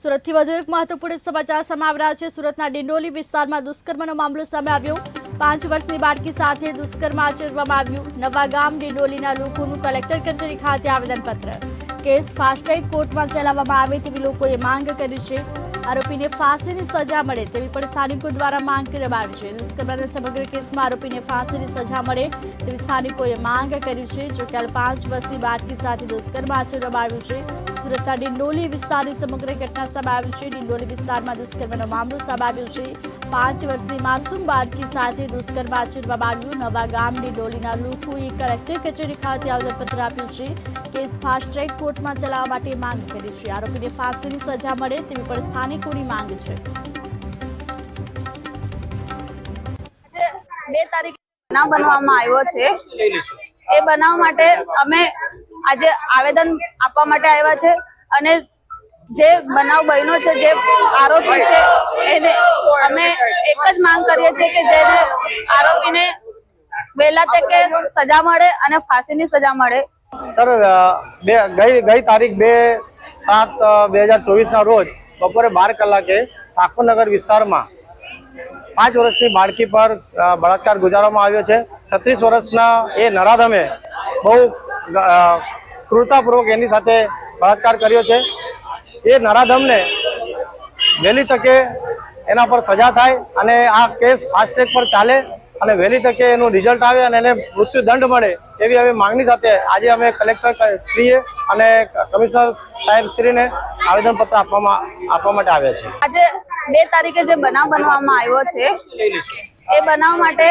સુરતથી વધુ એક મહત્વપૂર્ણ સમાચાર સામે આવ્યા છે. સુરતના ડિંડોલી વિસ્તારમાં દુષ્કર્મનો મામલો સામે આવ્યો. પાંચ વર્ષની બાળકી સાથે દુષ્કર્મ આચરવામાં આવ્યું. નવા ગામ ડિંડોલીના લોકોનું કલેક્ટર કચેરી ખાતે આવેદનપત્ર. કેસ ફાસ્ટ્રેક કોર્ટમાં ચલાવવામાં આવે તેવી લોકોએ માંગ કરી છે. આરોપીને ફાંસીની સજા મળે તેવી પણ સ્થાનિકો દ્વારા માંગ કરવામાં આવી છે. દુષ્કર્મના સમગ્ર કેસમાં આરોપીને ફાંસીની સજા મળે તેવી સ્થાનિકોએ માંગ કરી છે. જો કે હાલ પાંચ વર્ષની બાળકી સાથે દુષ્કર્મ આચરવામાં આવ્યું છે. સુરતના ડિંડોલી વિસ્તારની સમગ્ર ઘટના સામે છે. ડિંડોલી વિસ્તારમાં દુષ્કર્મનો મામલો સામે છે. પાંચ વર્ષની માસૂમ બાળકી સાથે દુષ્કર્મ આચરવામાં આવ્યું. નવા ગામ ડિંડોલીના લોકોએ કલેક્ટર કચેરી ખાતે આવેદનપત્ર આપ્યું છે. કેસ ફાસ્ટ ટ્રેક કોર્ટમાં ચલાવવા માટે માંગ કરી છે. આરોપીને ફાંસીની સજા મળે તેવી પણ સ્થાનિકોની માંગ છે. બે તારીખ બનાવ આવ્યો છે. એ બનાવ માટે અમે આજે આવેદન આપવા માટે આવ્યા છે અને જે બનાવ બન્યો છે, જે આરોપી છે, એને અમે એક જ માંગ કરીએ છીએ કે જેને આરોપીને વહેલા તકે સજા મળે અને ફાંસીની સજા મળે. સર બે, ગઈ ગઈ તારીખ બે સાત બે હજાર ચોવીસના રોજ બપોરે બાર કલાકે ઠાકોરનગર વિસ્તારમાં પાંચ વર્ષની બાળકી પર બળાત્કાર ગુજારવામાં આવ્યો છે. છત્રીસ વર્ષના એ નરાધમે બહુ ક્રૂરતાપૂર્વક એની સાથે બળાત્કાર કર્યો છે. એ નરાધમને વહેલી તકે એના પર સજા થાય અને આ કેસ ફાસ્ટ ટ્રેક પર ચાલે અને વહેલી તકે એનું રિઝલ્ટ આવે અને એને મૃત્યુદંડ મળે એવી અમે માંગણી સાથે આજે અમે કલેક્ટર શ્રીએ અને કમિશનર સાહેબ શ્રીને આવેદનપત્ર આપવામાં, આપવા માટે આવ્યા છે આજે બે તારીખે જે બનાવ બનવામાં આવ્યો છે, એ બનાવ માટે